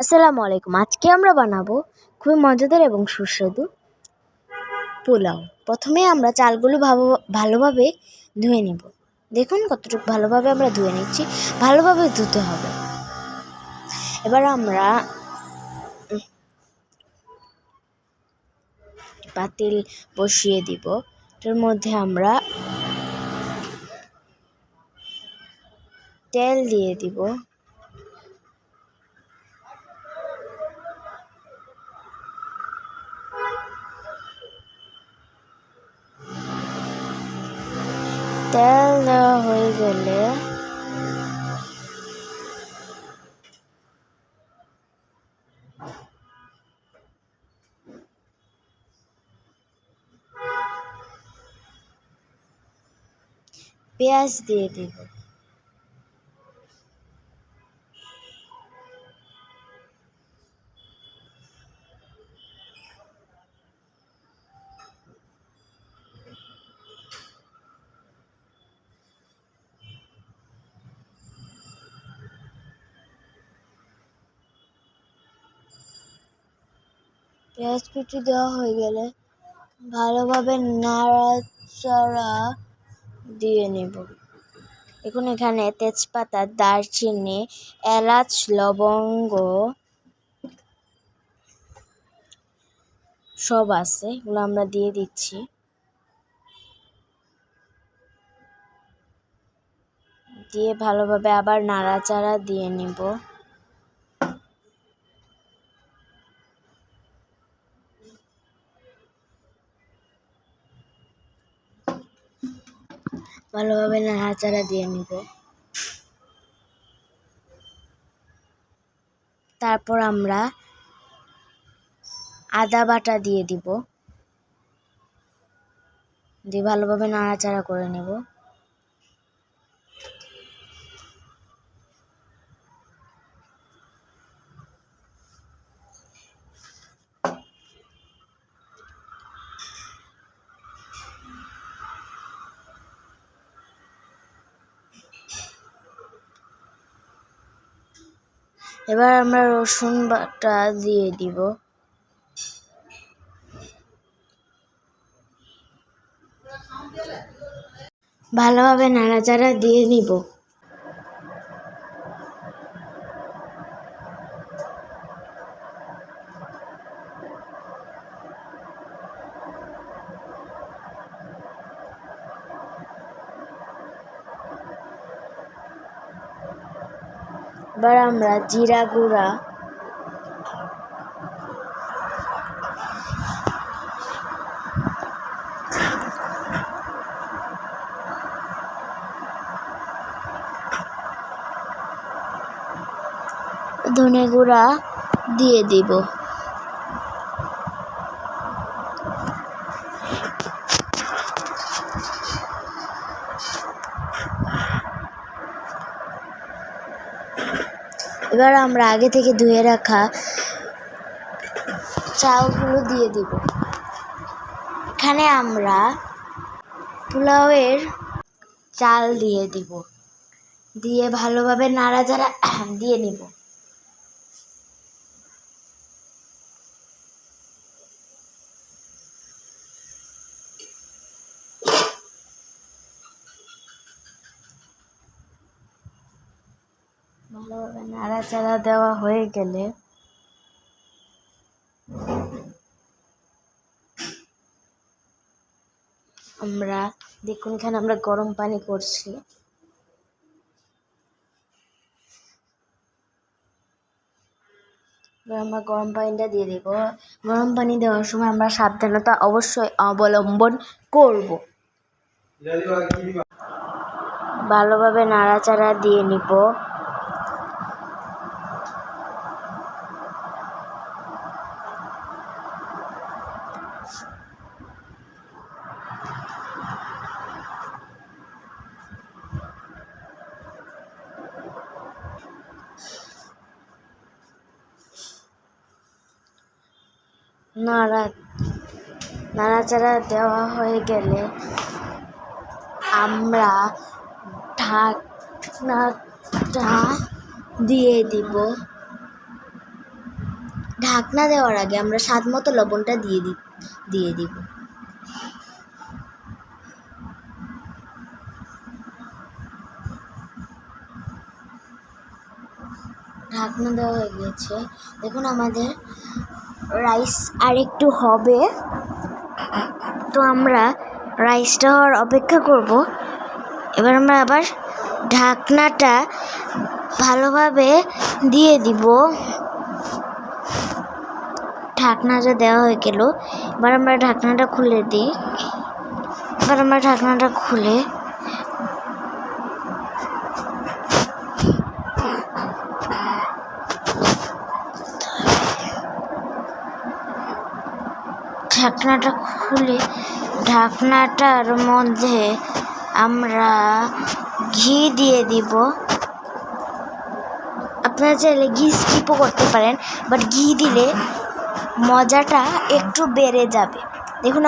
আসসালামু আলাইকুম। আজকে আমরা বানাবো খুবই মজাদার এবং সুস্বাদু পোলাও। প্রথমে আমরা চালগুলো ভালো, ভালোভাবে ধুয়ে নিব। দেখুন কতটুকু ভালোভাবে আমরা ধুয়ে নিচ্ছি। ভালোভাবে ধুতে হবে। এবার আমরা পাতিল বসিয়ে দিব। এটার মধ্যে আমরা তেল দিয়ে দিব। তেল দেওয়া হয়ে গেলে পেঁয়াজ দিয়ে দিব। পেঁয়াজ দেওয়া হয়ে গেলে ভালোভাবে নাড়াচাড়া দিয়ে নেব। দেখুন এখানে তেজপাতা, দারচিনি, এলাচ, লবঙ্গ সব আছে, এগুলো আমরা দিয়ে দিচ্ছি। দিয়ে ভালোভাবে আবার নাড়াচাড়া দিয়ে নিব। ভালোভাবে নাড়াচাড়া দিয়ে নিব। তারপর আমরা আদা বাটা দিয়ে দিব। দিয়ে ভালোভাবে নাড়াচাড়া করে নেব। এবার আমরা রসুন বাটা দিয়ে দিব। ভালোভাবে নাড়াচাড়া দিয়ে নিব। এবার আমরা জিরা গুঁড়া ধনে গুঁড়া দিয়ে দিব। এবার আমরা আগে থেকে ধুয়ে রাখা চালগুলো দিয়ে দিব। এখানে আমরা পোলাওয়ের চাল দিয়ে দিব। দিয়ে ভালোভাবে নাড়াচাড়া দিয়ে নিব। ভালোভাবে নাড়াচাড়া দেওয়া হয়ে গেলে। আমরা দেখুন, এখানে আমরা গরম পানি করছি। আমরা গরম পানিটা দিয়ে দেব। গরম পানি দেওয়ার সময় আমরা সাবধানতা অবশ্যই অবলম্বন করব। ভালোভাবে নাড়াচাড়া দিয়ে নিব। নাড়া নাড়াচাড়া দেওয়া হয়ে গেলে আমরা ঢাকনাটা দিয়ে দিব। ঢাকনা দেওয়ার আগে আমরা স্বাদ মতো লবণটা দিয়ে দি দিয়ে দিব। ঢাকনা দেওয়া হয়ে গেছে। দেখুন আমাদের রাইস আর একটু হবে। তো আমরা রাইসটা হওয়ার অপেক্ষা করব। এবার আমরা আবার ঢাকনাটা ভালোভাবে দিয়ে দিব। ঢাকনাটা দেওয়া হয়ে গেল, এবার আমরা ঢাকনাটা খুলে দিই। এবার আমরা ঢাকনাটা খুলে ঢাকনাটা খুলে, ঢাকনাটার মধ্যে আমরা ঘি দিয়ে দিব। আপনারা চাইলে ঘি স্কিপও করতে পারেন বাট ঘি দিলে মজাটা একটু বেড়ে যাবে। দেখুন